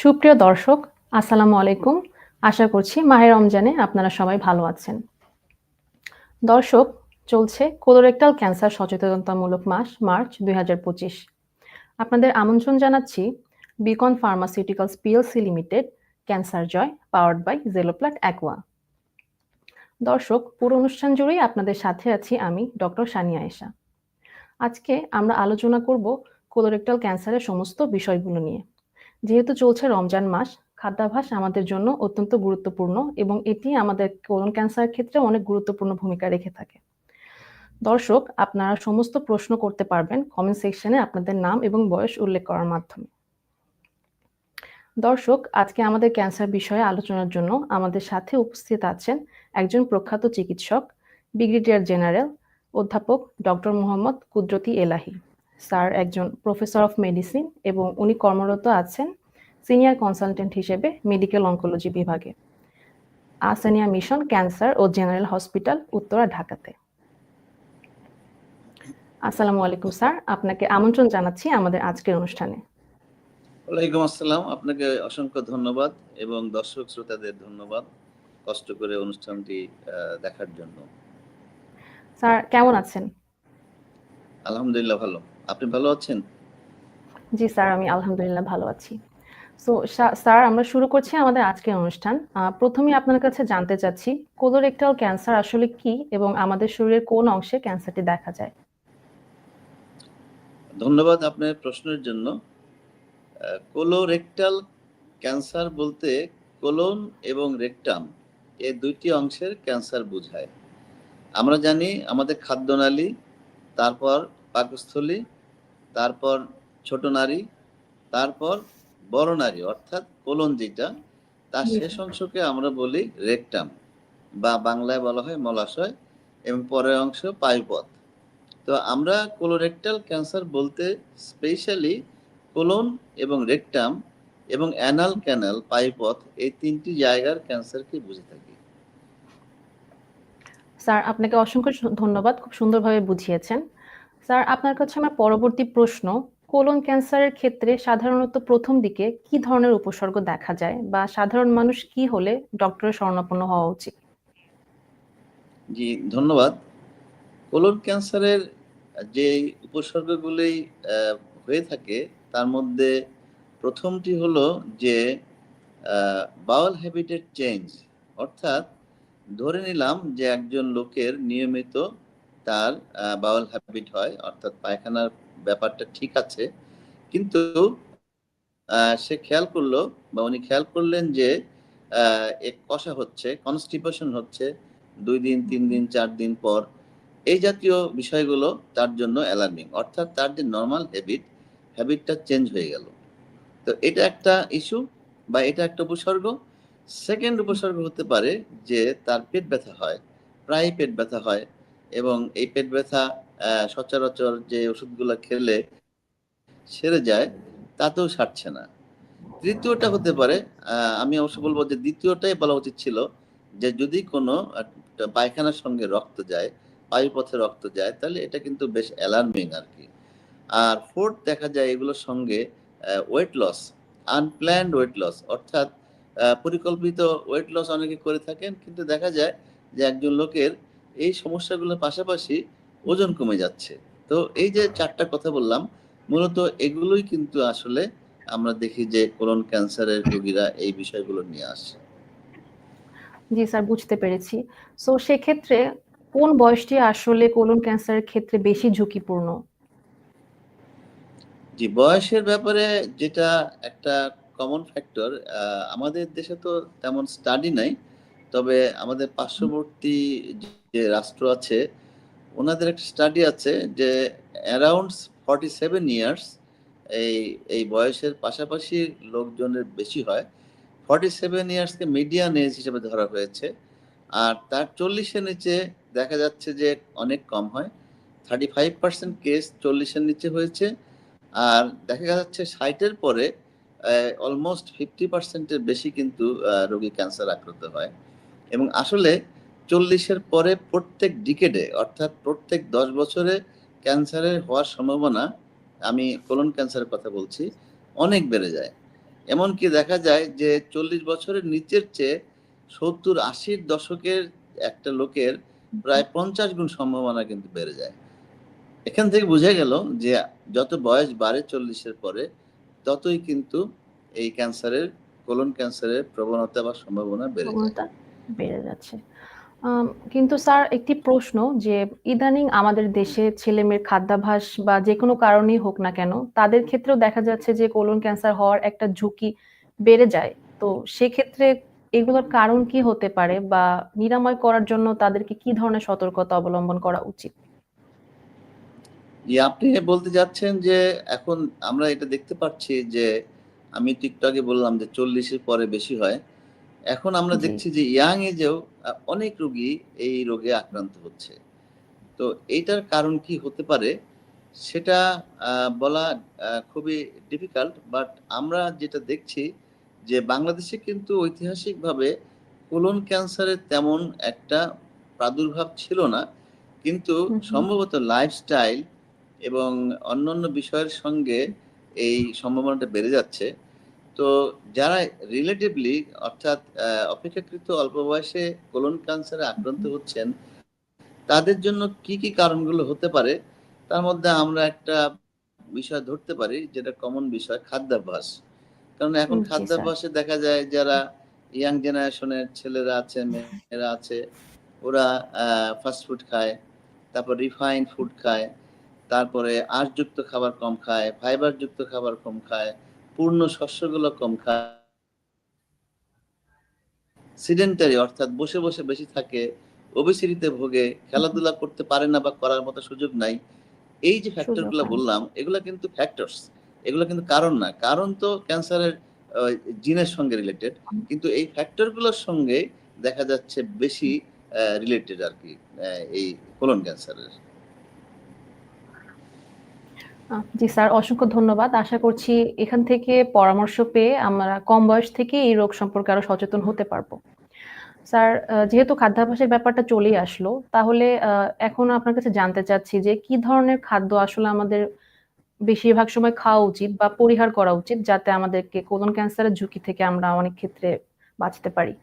সুপ্রিয় দর্শক, আসসালামু আলাইকুম। আশা করছি মাহে রমজানে আপনারা সবাই ভালো আছেন। দর্শক, চলছে কোলোরেক্টাল ক্যান্সার সচেতনতামূলক মাস, মার্চ দুই হাজার পঁচিশ। আপনাদের আমন্ত্রণ জানাচ্ছি Beacon pharmaceuticals PLC limited cancer Joy powered by জেলোপ্লাট অ্যাকোয়া দর্শক, পুরো অনুষ্ঠান জুড়েই আপনাদের সাথে আছি আমি, ডক্টর সানিয়া এশা আজকে আমরা আলোচনা করব কোলোরেক্টাল ক্যান্সারের সমস্ত বিষয়গুলো নিয়ে। যেহেতু চলছে রমজান মাস, খাদ্যাভ্যাস আমাদের জন্য অত্যন্ত গুরুত্বপূর্ণ এবং এটি আমাদের কোলন ক্যান্সারের ক্ষেত্রে অনেক গুরুত্বপূর্ণ ভূমিকা রেখে থাকে। দর্শক, আপনারা সমস্ত প্রশ্ন করতে পারবেন কমেন্ট সেকশনে আপনাদের নাম এবং বয়স উল্লেখ করার মাধ্যমে। দর্শক, আজকে আমাদের ক্যান্সার বিষয়ে আলোচনার জন্য আমাদের সাথে উপস্থিত আছেন একজন প্রখ্যাত চিকিৎসক ব্রিগেডিয়ার জেনারেল অধ্যাপক ডক্টর মোহাম্মদ কুদরতি এলাহি। স্যার একজন প্রফেসর অফ মেডিসিন এবং উনি কর্মরত আছেন সিনিয়র কনসালটেন্ট হিসেবে মেডিকেল অঙ্কোলজি বিভাগে। আসানিয়া মিশন ক্যান্সার ও জেনারেল হসপিটাল উত্তরা ঢাকাতে। আসসালামু আলাইকুম স্যার। আপনাকে আমন্ত্রণ জানাচ্ছি আমাদের আজকের অনুষ্ঠানে। ওয়ালাইকুম আসসালাম। আপনাকে অসংখ্য ধন্যবাদ এবং দর্শক শ্রোতাদের ধন্যবাদ কষ্ট করে অনুষ্ঠানটি দেখার জন্য। স্যার কেমন আছেন? আলহামদুলিল্লাহ ভালো। আপনি ভালো আছেন? জি স্যার আমি আলহামদুলিল্লাহ ভালো আছি। সো, স্যার, আমরা শুরু করছি আমাদের আজকের অনুষ্ঠান। প্রথমে আপনার কাছে জানতে চাচ্ছি কোলোরেক্টাল ক্যান্সার আসলে কি এবং আমাদের শরীরের কোন অংশে ক্যান্সারটি দেখা যায়? ধন্যবাদ আপনার প্রশ্নের জন্য। কোলোরেক্টাল ক্যান্সার বলতে কোলন এবং রেকটাম এই দুইটি অংশের ক্যান্সার বোঝায়। আমরা জানি আমাদের খাদ্যনালী, তারপর পাকস্থলী, তারপর ছোট নারী, তারপর বড় নারী অর্থাৎ কোলন যেটা তার শেষ অংশকে আমরা বলি রেকটাম বা বাংলায় বলা হয় মলাশয় এবং পরের অংশ পায়ুপথ তো আমরা কোলোরেক্টাল ক্যান্সার বলতে স্পেশালি কোলন এবং রেকটাম এবং অ্যানাল ক্যানাল পাইপথ এই তিনটি জায়গার ক্যান্সারকে বুঝে থাকি। স্যার আপনাকে অসংখ্য ধন্যবাদ খুব সুন্দরভাবে বুঝিয়েছেন। স্যার আপনার কাছে আমার পরবর্তী প্রশ্ন কোলন ক্যান্সারের ক্ষেত্রে সাধারণত প্রথম দিকে কি ধরনের উপসর্গ দেখা যায় বা সাধারণ মানুষ কি হলে ডক্টরের শরণাপন্ন হওয়া উচিত? জি, ধন্যবাদ। কোলন ক্যান্সারের যে উপসর্গগুলি হয়ে থাকে, তার মধ্যে প্রথমটি হলো যে বাউল হ্যাবিটের চেঞ্জ অর্থাৎ ধরে নিলাম যে একজন লোকের নিয়মিত তার বাউল হ্যাবিট হয়, অর্থাৎ পায়খানার ব্যাপারটা ঠিক আছে। কিন্তু সে খেয়াল করল বা উনি খেয়াল করলেন যে এক কষা হচ্ছে কনস্টিপেশন হচ্ছে দুই দিন, তিন দিন, চার দিন পর। এই জাতীয় বিষয়গুলো তার জন্য অ্যালার্মিং অর্থাৎ তার যে নর্মাল হ্যাবিট হ্যাবিটটা চেঞ্জ হয়ে গেল। তো এটা একটা ইস্যু বা এটা একটা উপসর্গ। সেকেন্ড উপসর্গ হতে পারে যে, তার পেট ব্যথা হয়, প্রায় পেট ব্যথা হয় এবং এই পেট ব্যথা সচরাচর যে ওষুধগুলো খেলে সেরে যায়, তাতেও সারছে না। তৃতীয়টা হতে পারে আমি অবশ্য বলব যে দ্বিতীয়টাই বলা উচিত ছিল যে যদি কোনো পায়খানার সঙ্গে রক্ত যায়, বায়ুপথে রক্ত যায়, তাহলে এটা কিন্তু বেশ অ্যালার্মিং আর কি। আর ফোর্থ দেখা যায় এগুলোর সঙ্গে weight loss unplanned weight loss অর্থাৎ পরিকল্পিত ওয়েট লস অনেকে করে থাকেন, কিন্তু দেখা যায় যে একজন লোকের এই সমস্যাগুলোর পাশাপাশি ওজন কমে যাচ্ছে। তো এই যে চারটা কথা বললাম মূলত এগুলোই কিন্তু আসলে আমরা দেখি যে কোলন ক্যান্সারের রোগীরা এই বিষয়গুলো নিয়ে আসে। জি স্যার বুঝতে পেরেছি। সো সেক্ষেত্রে কোন বয়সটি আসলে কোলন ক্যান্সারের ক্ষেত্রে বেশি ঝুঁকিপূর্ণ? জি বয়সের ব্যাপারে যেটা একটা কমন ফ্যাক্টর আমাদের দেশে তো তেমন স্টাডি নাই তবে আমাদের পার্শ্ববর্তী যে রাষ্ট্র আছে ওনাদের একটা স্টাডি আছে যে অ্যারাউন্ড ফর্টি সেভেন ইয়ার্স এই এই বয়সের পাশাপাশি লোকজনের বেশি হয়। ফর্টি সেভেন ইয়ার্সকে মিডিয়ান এজ হিসেবে ধরা হয়েছে। আর তার চল্লিশের নিচে দেখা যাচ্ছে যে অনেক কম হয়। থার্টি ফাইভ পার্সেন্ট কেস চল্লিশের নিচে হয়েছে। আর দেখা যাচ্ছে ষাটের পরে অলমোস্ট ফিফটি পার্সেন্টের বেশি কিন্তু রোগী ক্যান্সার আক্রান্ত হয়। এবং আসলে চল্লিশের পরে প্রত্যেক ডিকেডে অর্থাৎ প্রত্যেক দশ বছরে ক্যান্সারের হওয়ার সম্ভাবনা, আমি কোলন ক্যান্সারের কথা বলছি, অনেক বেড়ে যায়। এমনকি দেখা যায় যে চল্লিশ বছরের নিচের চেয়ে সত্তর আশির দশকের একটা লোকের প্রায় পঞ্চাশ গুণ সম্ভাবনা কিন্তু বেড়ে যায়। এখান থেকে বোঝা গেল যে যত বয়স বাড়ে চল্লিশের পরে, ততই কিন্তু এই ক্যান্সারের কোলন ক্যান্সারের প্রবণতা বা সম্ভাবনা বেড়ে যায়। বেড়ে যাচ্ছে। কিন্তু স্যার, একটি প্রশ্ন যে, ইদানিং আমাদের দেশে ছেলেমেয়ের খাদ্যাভ্যাস বা যে কোনো কারণেই হোক না কেন, তাদের ক্ষেত্রেও দেখা যাচ্ছে যে, কোলন ক্যান্সার হওয়ার একটা ঝুঁকি বেড়ে যায়। তো সেক্ষেত্রে এগুলোর কারণ কি হতে পারে বা নিরাময় করার জন্য তাদেরকে কি ধরনের সতর্কতা অবলম্বন করা উচিত? আপনি বলতে যাচ্ছেন যে, এখন আমরা এটা দেখতে পাচ্ছি যে, আমি টিকটকে বললাম যে, চল্লিশের পরে বেশি হয়। এখন আমরা দেখছি যে ইয়াং এজেও অনেক রোগী এই রোগে আক্রান্ত হচ্ছে। তো এইটার কারণ কি হতে পারে সেটা বলা খুবই ডিফিকাল্ট বাট আমরা যেটা দেখছি যে বাংলাদেশে কিন্তু ঐতিহাসিকভাবে কোলন ক্যান্সারের তেমন একটা প্রাদুর্ভাব ছিল না। কিন্তু। সম্ভবত লাইফস্টাইল এবং অন্যান্য বিষয়ের সঙ্গে এই সম্ভাবনাটা বেড়ে যাচ্ছে। তো যারা রিলেটিভলি অর্থাৎ অপেক্ষাকৃত অল্প বয়সে কোলন ক্যান্সারে আক্রান্ত হচ্ছেন তাদের জন্য কি কি কারণগুলো হতে পারে তার মধ্যে আমরা একটা বিষয় ধরতে পারি যেটা কমন বিষয় খাদ্যাভ্যাস। কারণ এখন খাদ্যাভ্যাসে দেখা যায় যারা ইয়াং জেনারেশনের ছেলেরা আছে মেয়েরা আছে ওরা ফাস্ট ফুড খায় তারপর রিফাইন্ড ফুড খায় তারপরে আঁশযুক্ত খাবার কম খায় ফাইবার যুক্ত খাবার কম খায় পূর্ণ শস্যগুলো কম খায়। সিডেন্টারি অর্থাৎ বসে বসে বেশি থাকে ওবেসিটিতে ভোগে খেলাধুলা করতে পারে না বা করার মতো সুযোগ নাই। এই যে ফ্যাক্টরগুলো। বললাম এগুলো কিন্তু ফ্যাক্টরস এগুলো কিন্তু কারণ না। কারণ তো ক্যান্সারের জিনের সঙ্গে রিলেটেড কিন্তু এই ফ্যাক্টরগুলোর সঙ্গে দেখা যাচ্ছে বেশি রিলেটেড আর কি এই কোলন ক্যান্সারের জি স্যার, অসংখ্য ধন্যবাদ। আশা করছি এখান থেকে পরামর্শ পেয়ে আমরা কম বয়স থেকে এই রোগ সম্পর্কে আরও সচেতন হতে পারব। স্যার যেহেতু খাদ্যাভ্যাসের ব্যাপারটা চলেই আসলো, তাহলে এখন আপনার কাছে জানতে চাচ্ছি যে কি ধরনের খাদ্য আসলে আমাদের বেশিরভাগ সময় খাওয়া উচিত বা পরিহার করা উচিত যাতে আমাদেরকে কোলন ক্যান্সারের ঝুঁকি থেকে আমরা অনেক ক্ষেত্রে বাঁচতে পারি?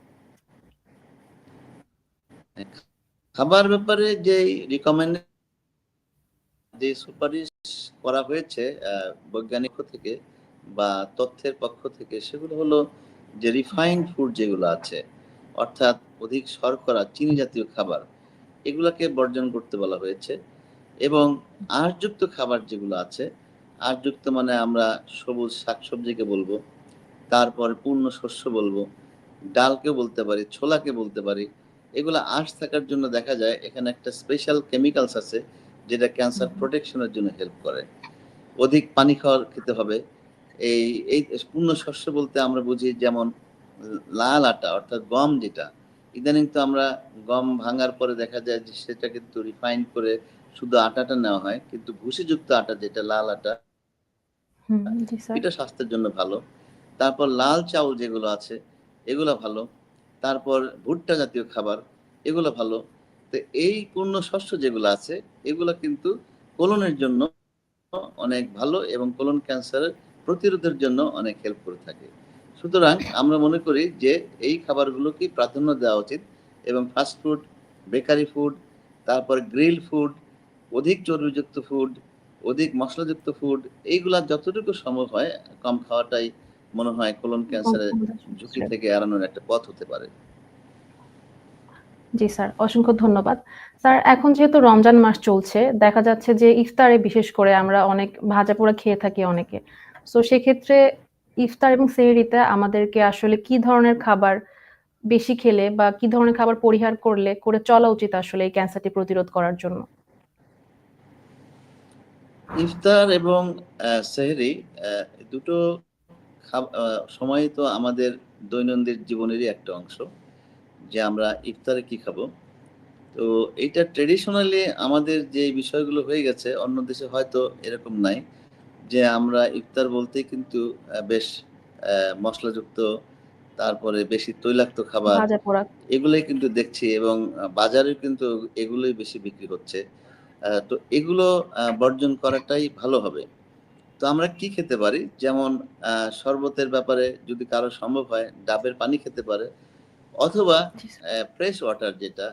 খাবার ব্যাপারে যে রিকমেন্ড যে সুপারিশ করা হয়েছে বৈজ্ঞানিক থেকে বা তথ্যের পক্ষ থেকে, সেগুলো হলো যে রিফাইন্ড ফুড যেগুলো আছে, অর্থাৎ অধিক শর্করা, চিনি জাতীয় খাবার, এগুলাকে বর্জন করতে বলা হয়েছে এবং আঁশযুক্ত খাবার যেগুলো আছে, আঁশযুক্ত মানে আমরা সবুজ শাকসবজিকে বলব, তারপর পূর্ণ শস্য বলব ডালকে বলতে পারি, ছোলাকে বলতে পারি, এগুলো আঁশ থাকার জন্য দেখা যায় এখানে একটা স্পেশাল কেমিক্যালস আছে যেটা ক্যান্সার প্রোটেকশনের জন্য হেল্প করে। অধিক পানি খাওয়ার খেতে হবে। এই এই পূর্ণ শস্য বলতে আমরা বুঝি যেমন লাল আটা অর্থাৎ গম যেটা ইদানিং তো আমরা গম ভাঙার পরে দেখা যায় যে সেটা কিন্তু রিফাইন করে শুধু আটাটা নেওয়া হয় কিন্তু ভুসিযুক্ত আটা যেটা লাল আটা এটা স্বাস্থ্যের জন্য ভালো। তারপর লাল চাউল যেগুলো আছে এগুলো ভালো। তারপর ভুট্টা জাতীয় খাবার এগুলো ভালো। তো এই পূর্ণ শস্য যেগুলো আছে এগুলো কিন্তু কোলনের জন্য অনেক ভালো এবং কোলন ক্যান্সারের প্রতিরোধের জন্য অনেক হেল্প করে থাকে। সুতরাং আমরা মনে করি যে এই খাবারগুলোকে প্রাধান্য দেওয়া উচিত এবং ফাস্ট ফুড বেকারি ফুড তারপর গ্রিল ফুড অধিক চর্বিযুক্ত ফুড অধিক মশলাযুক্ত ফুড এইগুলা যতটুকু সম্ভব হয় কম খাওয়াটাই মনে হয় কোলন ক্যান্সারের ঝুঁকি থেকে এড়ানোর একটা পথ হতে পারে। জি স্যার, অসংখ্য ধন্যবাদ। স্যার, এখন যেহেতু রমজান মাস চলছে, দেখা যাচ্ছে যে ইফতারে বিশেষ করে আমরা অনেক ভাজা পোড়া খেয়ে থাকি অনেকে। সো সেক্ষেত্রে ইফতার এবং সেহরিতে আমাদেরকে আসলে কি ধরনের খাবার বেশি খেলে বা কি ধরনের খাবার পরিহার করলে, করে চলা উচিত আসলে এই ক্যান্সারটি প্রতিরোধ করার জন্য? ইফতার এবং সেহরি দুটো সময় তো আমাদের দৈনন্দিন জীবনেরই একটা অংশ। যে আমরা ইফতারে কি খাব। তো এইটা ট্রেডিশনালি আমাদের যে বিষয়গুলো হয়ে গেছে অন্য দেশে হয়তো এরকম নাই যে আমরা ইফতার বলতে কিন্তু বেশ মশলাযুক্ত তারপরে বেশি তৈলাক্ত খাবার এগুলোই কিন্তু দেখছি এবং বাজারে কিন্তু এগুলোই বেশি বিক্রি হচ্ছে। তো এগুলো বর্জন করাটাই ভালো হবে। তো আমরা কি খেতে পারি? যেমন আহ, শরবতের ব্যাপারে যদি কারও সম্ভব হয় ডাবের পানি খেতে পারে। অথবা ফ্রেশ ওয়াটার যেটা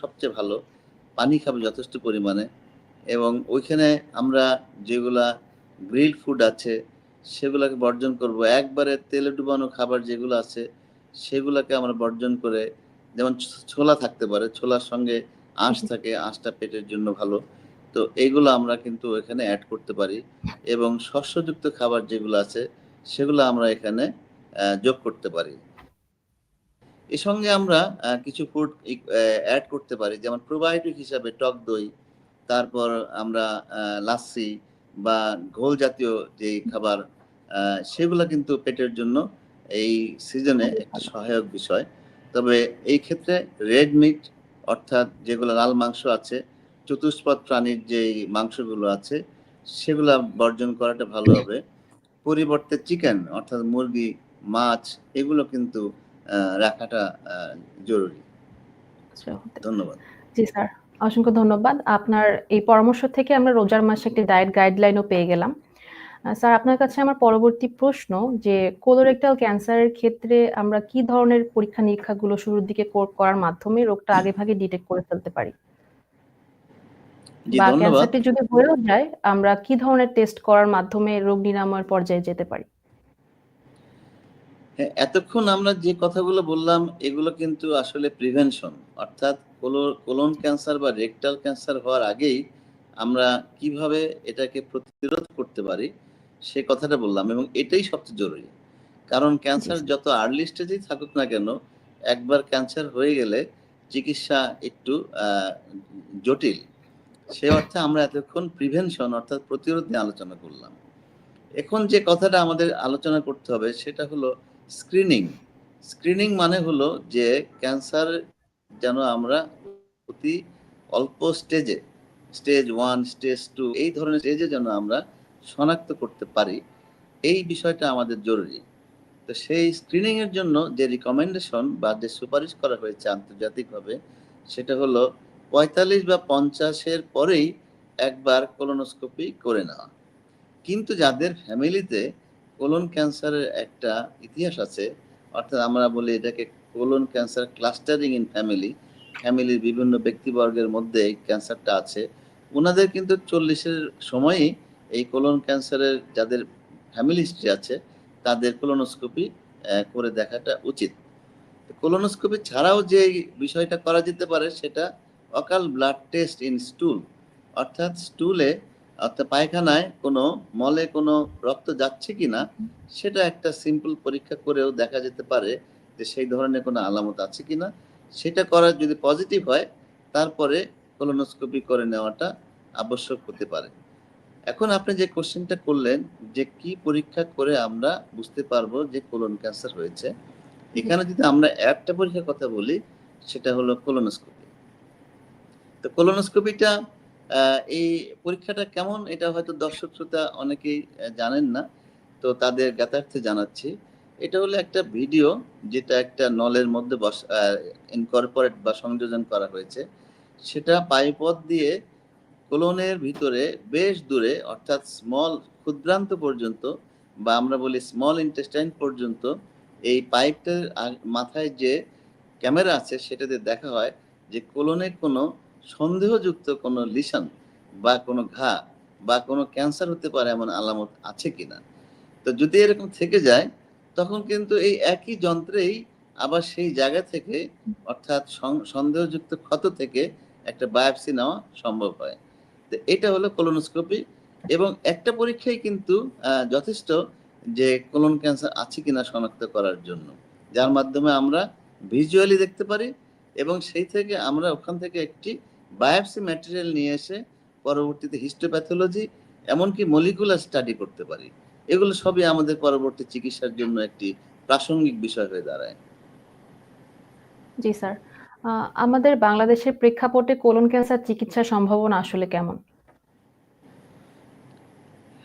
সবচেয়ে ভালো পানি খাবে যথেষ্ট পরিমাণে এবং ওইখানে আমরা যেগুলা গ্রিল ফুড আছে সেগুলোকে বর্জন করব। একবারে তেলে ডুবানো খাবার যেগুলো আছে সেগুলোকে আমরা বর্জন করে যেমন ছোলা থাকতে পারে ছোলার সঙ্গে আঁশ থাকে আঁশটা পেটের জন্য ভালো। তো এইগুলো আমরা কিন্তু এখানে অ্যাড করতে পারি এবং শস্যযুক্ত খাবার যেগুলো আছে সেগুলো আমরা এখানে যোগ করতে পারি। এর সঙ্গে আমরা কিছু ফুড অ্যাড করতে পারি। যেমন প্রোবায়োটিক হিসাবে টক দই, তারপর আমরা লাচ্ছি বা ঘোল জাতীয় যে খাবার সেগুলো কিন্তু পেটের জন্য এই সিজনে একটা সহায়ক বিষয়। তবে এই ক্ষেত্রে রেড মিট অর্থাৎ যেগুলো লাল মাংস আছে, চতুষ্পদ প্রাণীর যে মাংসগুলো আছে, সেগুলো বর্জন করাটা ভালো হবে। পরিবর্তে চিকেন অর্থাৎ মুরগি, মাছ, এগুলো কিন্তু রাখাটা জরুরি। আচ্ছা, ধন্যবাদ। জি স্যার অসংখ্য ধন্যবাদ। আপনার এই পরামর্শ থেকে আমরা রোজার মাসে একটি ডায়েট গাইডলাইনও পেয়ে গেলাম। স্যার আপনার কাছে আমার পরবর্তী প্রশ্ন যে কোলোরেক্টাল ক্যান্সারের ক্ষেত্রে আমরা কি ধরনের পরীক্ষা নিরীক্ষাগুলো শুরুর দিকে করার মাধ্যমে রোগটা আগে ভাগে ডিটেক্ট করে ফেলতে পারি? বা ক্যান্সারটি যদি হয়েও যায় আমরা কি ধরনের টেস্ট করার মাধ্যমে রোগ নিরাময়ের পর্যায়ে যেতে পারি? হ্যাঁ এতক্ষণ আমরা যে কথাগুলো বললাম এগুলো কিন্তু আসলে প্রিভেনশন অর্থাৎ কোলন ক্যান্সার বা রেকটাল ক্যান্সার হওয়ার আগেই আমরা কীভাবে এটাকে প্রতিরোধ করতে পারি সে কথাটা বললাম এবং এটাই সবচেয়ে জরুরি। কারণ ক্যান্সার যত আর্লি স্টেজেই থাকুক না কেন একবার ক্যান্সার হয়ে গেলে চিকিৎসা একটু আহ, জটিল। সে অর্থে আমরা এতক্ষণ প্রিভেনশন অর্থাৎ প্রতিরোধ নিয়ে আলোচনা করলাম। এখন যে কথাটা আমাদের আলোচনা করতে হবে সেটা হলো স্ক্রিনিং স্ক্রিনিং মানে হলো যে ক্যান্সার যেন আমরা অতি অল্প স্টেজে স্টেজ ওয়ান স্টেজ টু এই ধরনের স্টেজে যেন আমরা শনাক্ত করতে পারি। এই বিষয়টা আমাদের জরুরি। তো সেই স্ক্রিনিং এর জন্য যে রিকমেন্ডেশন বা যে সুপারিশ করা হয়েছে আন্তর্জাতিকভাবে, সেটা হলো পঁয়তাল্লিশ বা পঞ্চাশের পরেই একবার কোলোনোস্কোপি করে নেওয়া। কিন্তু যাদের ফ্যামিলিতে কোলন ক্যান্সারের একটা ইতিহাস আছে, অর্থাৎ আমরা বলি এটাকে colon cancer clustering in family ফ্যামিলির বিভিন্ন ব্যক্তিবর্গের মধ্যে এই ক্যান্সারটা আছে। ওনাদের কিন্তু চল্লিশের সময়ই এই কোলন ক্যান্সারের যাদের ফ্যামিলি হিস্ট্রি আছে, তাদের কোলোনোস্কোপি করে দেখাটা উচিত। কোলোনোস্কোপি ছাড়াও যে বিষয়টা করা যেতে পারে, সেটা অকাল ব্লাড টেস্ট ইন স্টুল অর্থাৎ স্টুলে অর্থাৎ পায়খানায় কোনো, মলে কোনো রক্ত যাচ্ছে কিনা, সেটা একটা সিম্পল পরীক্ষা করেও দেখা যেতে পারে যে সেই ধরনের কোনো আলামত আছে কিনা। সেটা করার যদি পজিটিভ হয়, তারপরে কোলোনোস্কোপি করে নেওয়াটা আবশ্যক হতে পারে। এখন আপনি যে কোশ্চেনটা করলেন, যে কি পরীক্ষা করে আমরা বুঝতে পারব যে কোলন ক্যান্সার হয়েছে, এখানে যদি আমরা একটা পরীক্ষার কথা বলি, সেটা হলো কোলোনোস্কোপি তো কোলোনোস্কোপিটা এই পরীক্ষাটা কেমন? এটা হয়তো দর্শক শ্রোতা অনেকেই জানেন না। তো তাদের জ্ঞাতার্থে জানাচ্ছি। এটা হলো একটা ভিডিও যেটা একটা নলের মধ্যে ইনকর্পোরেট বা সংযোজন করা হয়েছে। সেটা পাইপথ দিয়ে কোলনের ভিতরে বেশ দূরে, অর্থাৎ স্মল ক্ষুদ্রান্ত পর্যন্ত বা আমরা বলি স্মল ইন্টেস্টাইন পর্যন্ত এই পাইপটার মাথায় যে ক্যামেরা আছে সেটাতে দেখা হয় যে কোলনে কোনো সন্দেহযুক্ত কোনো লিশন বা কোনো ঘা বা কোনো ক্যান্সার হতে পারে এমন আলামত আছে কিনা? তো যদি এরকম থেকে যায়, তখন কিন্তু এই একই যন্ত্রেই আবার সেই জায়গা থেকে, অর্থাৎ সন্দেহযুক্ত ক্ষত থেকে একটা বায়োপসি নেওয়া সম্ভব হয়। তো এটা হলো কোলোনোস্কোপি এবং একটা পরীক্ষায় কিন্তু যথেষ্ট যে কোলন ক্যান্সার আছে কিনা শনাক্ত করার জন্য। যার মাধ্যমে আমরা ভিজুয়ালি দেখতে পারি এবং সেই থেকে আমরা ওখান থেকে একটি বায়োপসি ম্যাটেরিয়াল নিয়ে এসে পরবর্তীতে হিস্টোপ্যাথোলজি এমনকি মলিকুলার স্টাডি করতে পারি। এগুলো সবই আমাদের পরবর্তী চিকিৎসার জন্য একটি প্রাসঙ্গিক বিষয় হয়ে দাঁড়ায়। জি স্যার। আমাদের বাংলাদেশের প্রেক্ষাপটে কোলন ক্যান্সার চিকিৎসা সম্ভাবনা আসলে কেমন?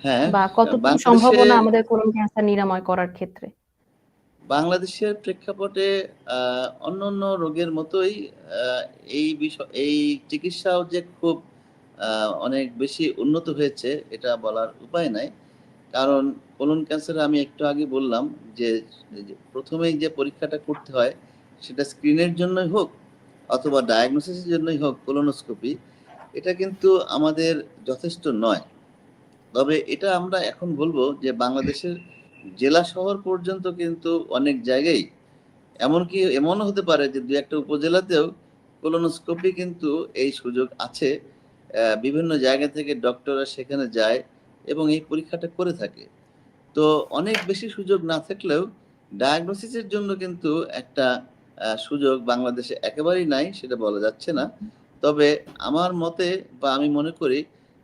হ্যাঁ বা কতটুকু সম্ভাবনা আমাদের কোলন ক্যান্সার নিরাময় করার ক্ষেত্রে? বাংলাদেশের প্রেক্ষাপটে অন্য অন্য রোগের মতোই এই বিষয়, এই চিকিৎসাও যে খুব অনেক বেশি উন্নত হয়েছে, এটা বলার উপায় নাই। কারণ কোলন ক্যান্সারে আমি একটু আগে বললাম যে প্রথমেই যে পরীক্ষাটা করতে হয়, সেটা স্ক্রিনের জন্যই হোক অথবা ডায়াগনোসিসের জন্যই হোক, কোলোনোস্কোপি, এটা কিন্তু আমাদের যথেষ্ট নয়। তবে এটা আমরা এখন বলব যে, বাংলাদেশের জেলা শহর পর্যন্ত কিন্তু অনেক জায়গায়, এমনকি এমনও হতে পারে যে দু একটা উপজেলাতেও কোলোনোস্কোপি কিন্তু এই সুযোগ আছে। বিভিন্ন জায়গা থেকে ডক্টররা সেখানে যায় এবং এই পরীক্ষাটা করে থাকে। তো অনেক বেশি সুযোগ না থাকলেও ডায়াগনোসিসের জন্য কিন্তু একটা সুযোগ বাংলাদেশে একেবারেই নাই, সেটা বলা যাচ্ছে না। তবে আমার মতে বা আমি মনে করি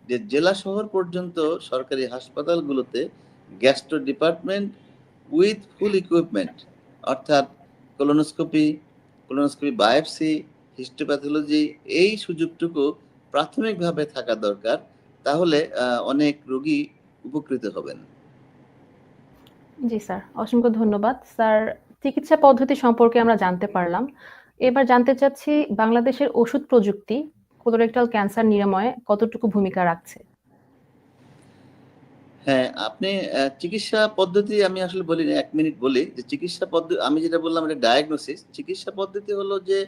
যে জেলা শহর পর্যন্ত সরকারি হাসপাতালগুলোতে gastro department with full equipment, অর্থাৎ কোলোনোস্কোপি কোলোনোস্কোপি বায়োপসি হিস্টোপ্যাথোলজি এই সুযোগটুকু প্রাথমিকভাবে থাকা দরকার, তাহলে অনেক রোগী উপকৃত হবেন। জি স্যার, অসংখ্য ধন্যবাদ। স্যার, চিকিৎসা পদ্ধতি সম্পর্কে আমরা জানতে পারলাম। এবার জানতে চাচ্ছি বাংলাদেশের ওষুধ প্রযুক্তি কোলোরেক্টাল ক্যান্সার নিরাময়ে কতটুকু ভূমিকা রাখছে? হ্যাঁ আপনি চিকিৎসা পদ্ধতি আমি আসলে বলি না, এক মিনিট বলি যে চিকিৎসা পদ্ধতি আমি যেটা বললাম এটা ডায়াগনোসিস চিকিৎসা পদ্ধতি হলো যে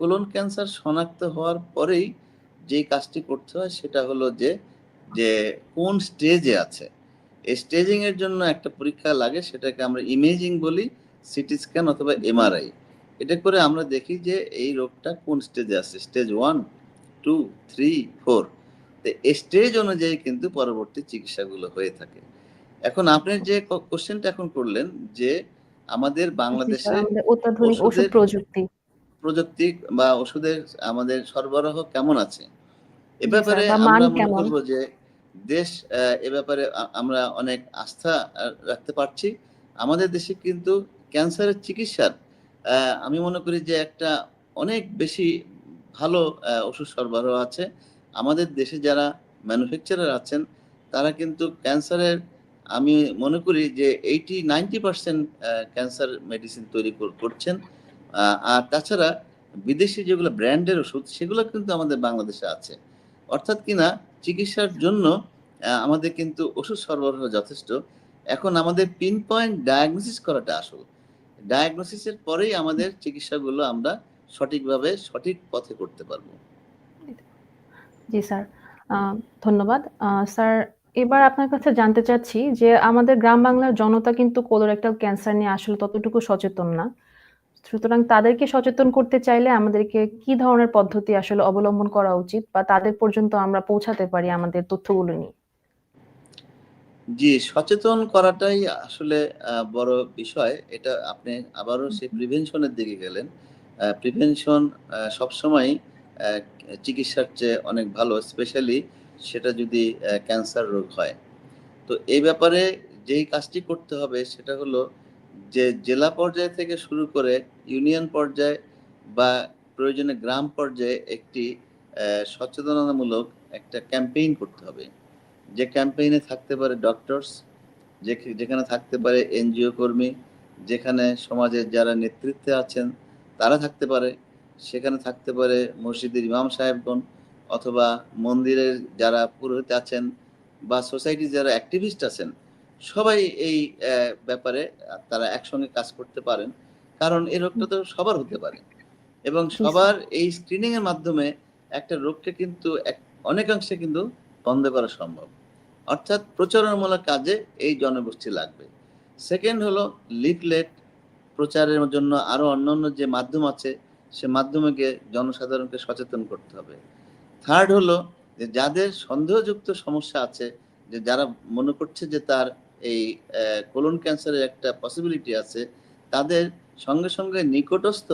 কোলন ক্যান্সার শনাক্ত হওয়ার পরেই যে কাজটি করতে হয় সেটা হলো যে যে কোন স্টেজে আছে। এই স্টেজিং এর জন্য একটা পরীক্ষা লাগে, সেটাকে আমরা ইমেজিং বলি সিটি স্ক্যান অথবা এমআরআই এটা করে আমরা দেখি যে এই রোগটা কোন স্টেজে আছে stage one two three four তো স্টেজ অনুযায়ী কিন্তু পরবর্তী চিকিৎসাগুলো হয়ে থাকে। এখন আপনি যে কোশ্চেনটা এখন করলেন যে আমাদের বাংলাদেশে প্রযুক্তি। প্রযুক্তি বা ওষুধের আমাদের সরবরাহ কেমন আছে? এ ব্যাপারে আমরা মনে করব যে দেশ এ ব্যাপারে আমরা অনেক আস্থা রাখতে পারছি। আমাদের দেশে কিন্তু ক্যান্সারের চিকিৎসার আমি মনে করি যে একটা অনেক বেশি ভালো ওষুধ সরবরাহ আছে। আমাদের দেশে যারা ম্যানুফ্যাকচারার আছেন, তারা কিন্তু ক্যান্সারের, আমি মনে করি যে eighty ninety percent cancer medicine তৈরি কর- করছেন। আর তাছাড়া বিদেশি যেগুলো ব্র্যান্ডের ওষুধ, সেগুলো কিন্তু আমাদের বাংলাদেশে আছে। অর্থাৎ কিনা চিকিৎসার জন্য আমাদের কিন্তু ওষুধ সরবরাহ যথেষ্ট। এখন আমাদের পিন পয়েন্ট ডায়াগনোসিস করাটা আসল। ডায়াগনোসিসের পরেই আমাদের চিকিৎসাগুলো আমরা সঠিকভাবে সঠিক পথে করতে পারব। জি স্যার। ধন্যবাদ। স্যার এবার আপনার কাছে জানতে চাচ্ছি যে আমাদের গ্রাম বাংলার জনতা কিন্তু কোলোরেক্টাল ক্যান্সার নিয়ে আসলে ততটুকু সচেতন না। সুতরাং তাদেরকে সচেতন করতে চাইলে আমাদেরকে কি ধরনের পদ্ধতি আসলে অবলম্বন করা উচিত বা তাদের পর্যন্ত আমরা পৌঁছাতে পারি আমাদের তথ্যগুলো নিয়ে? জি সচেতন করাটাই আসলে বড় বিষয়। এটা আপনি আবারও সেই প্রিভেনশনের দিকে গেলেন। প্রিভেনশন সবসময় চিকিৎসার চেয়ে অনেক ভালো স্পেশালি সেটা যদি ক্যান্সার রোগ হয়। তো এই ব্যাপারে যেই কাজটি করতে হবে সেটা হলো যে জেলা পর্যায় থেকে শুরু করে ইউনিয়ন পর্যায়ে বা প্রয়োজনে গ্রাম পর্যায়ে একটি সচেতনতামূলক একটা ক্যাম্পেইন করতে হবে। যে ক্যাম্পেইনে থাকতে পারে ডক্টরস যেখানে থাকতে পারে এনজিও কর্মী, যেখানে সমাজের যারা নেতৃত্বে আছেন, তারা থাকতে পারে। সেখানে থাকতে পারে মসজিদের ইমাম সাহেবগণ অথবা মন্দিরের যারা পুরোহিত আছেন বা সোসাইটির যারা অ্যাক্টিভিস্ট আছেন সবাই এই ব্যাপারে তারা একসঙ্গে কাজ করতে পারেন। কারণ এই রোগটা তো সবার হতে পারে। এবং সবার এই স্ক্রিনিং এর মাধ্যমে একটা রোগকে কিন্তু এক- অনেকাংশে কিন্তু বন্ধ করা সম্ভব। অর্থাৎ প্রচারণামূলক কাজে এই জনগোষ্ঠী লাগবে। সেকেন্ড হলো লিফলেট প্রচারের জন্য আরও অন্যান্য যে মাধ্যম আছে সে মাধ্যমকে জনসাধারণকে সচেতন করতে হবে। থার্ড হলো যে যাদের সন্দেহযুক্ত সমস্যা আছে যে যারা মনে করছে যে তার এই কোলন ক্যান্সারের একটা পসিবিলিটি আছে তাদের সঙ্গে সঙ্গে নিকটস্থ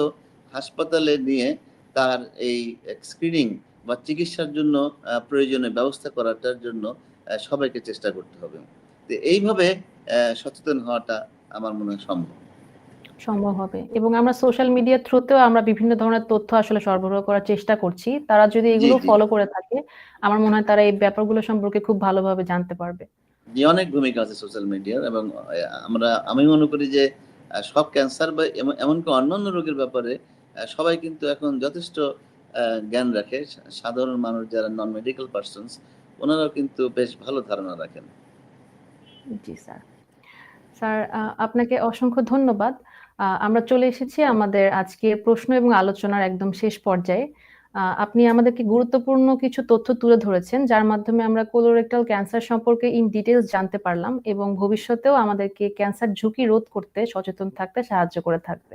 হাসপাতালে নিয়ে তার এই স্ক্রিনিং বা চিকিৎসার জন্য আহ, প্রয়োজনীয় ব্যবস্থা করাটার জন্য সবাইকে চেষ্টা করতে হবে। তো এইভাবে সচেতন হওয়াটা আমার মনে হয় সম্ভব। সম্ভব হবে। এবং আমরা সোশ্যাল মিডিয়ার থ্রুতেও আমরা বিভিন্ন ধরনের তথ্য আসলে সরবরাহ করার চেষ্টা করছি। তারা যদি এগুলো ফলো করে থাকে আমার মনে হয় তারা এই ব্যাপারগুলো সম্পর্কে খুব ভালোভাবে জানতে পারবে। যে অনেক ভূমিকা আছে সোশ্যাল মিডিয়ার এবং আমরা আমি মনে করি যে সব ক্যান্সার বা এমনকি অন্যান্য রোগের ব্যাপারে সবাই কিন্তু এখন যথেষ্ট জ্ঞান রাখে। সাধারণ মানুষ যারা নন মেডিকেল পার্সনস ওনারাও কিন্তু বেশ ভালো ধারণা রাখেন। জি স্যার। স্যার আপনাকে অসংখ্য ধন্যবাদ। আমরা চলে এসেছি আমাদের আজকে প্রশ্ন এবং আলোচনার একদম শেষ পর্যায়ে। আপনি আমাদেরকে গুরুত্বপূর্ণ কিছু তথ্য তুলে ধরেছেন, যার মাধ্যমে আমরা কোলোরেক্টাল ক্যান্সার সম্পর্কে ইন ডিটেলস জানতে পারলাম এবং ভবিষ্যতেও আমাদেরকে ক্যান্সার ঝুঁকি রোধ করতে সচেতন থাকতে সাহায্য করে থাকবে।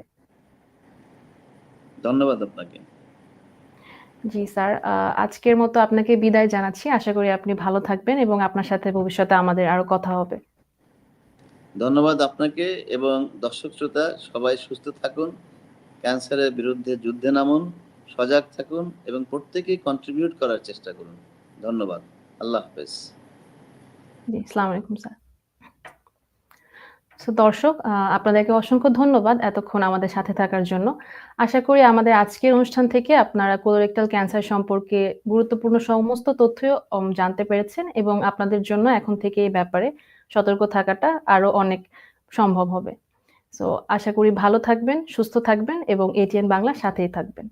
ধন্যবাদ আপনাকে। জি স্যার, আজকের মতো আপনাকে বিদায় জানাচ্ছি। আশা করি আপনি ভালো থাকবেন এবং আপনার সাথে ভবিষ্যতে আমাদের আরও কথা হবে। ধন্যবাদ আপনাকে এবং দর্শক শ্রোতা সবাই সুস্থ থাকুন। ক্যান্সারের বিরুদ্ধে যুদ্ধে নামুন, সজাগ থাকুন এবং প্রত্যেকেই কন্ট্রিবিউট করার চেষ্টা করুন। ধন্যবাদ। আল্লাহ হাফেজ। দর্শক আপনাদেরকে অসংখ্য ধন্যবাদ এতক্ষণ আমাদের সাথে থাকার জন্য। আশা করি আমাদের আজকের অনুষ্ঠান থেকে আপনারা কোলোরেক্টাল ক্যান্সার সম্পর্কে গুরুত্বপূর্ণ সমস্ত তথ্য জানতে পেরেছেন এবং আপনাদের জন্য এখন থেকে এই ব্যাপারে সতর্ক থাকাটা আরও অনেক সম্ভব হবে। সো আশা করি ভালো থাকবেন, সুস্থ থাকবেন এবং এটিএন বাংলা সাথেই থাকবেন।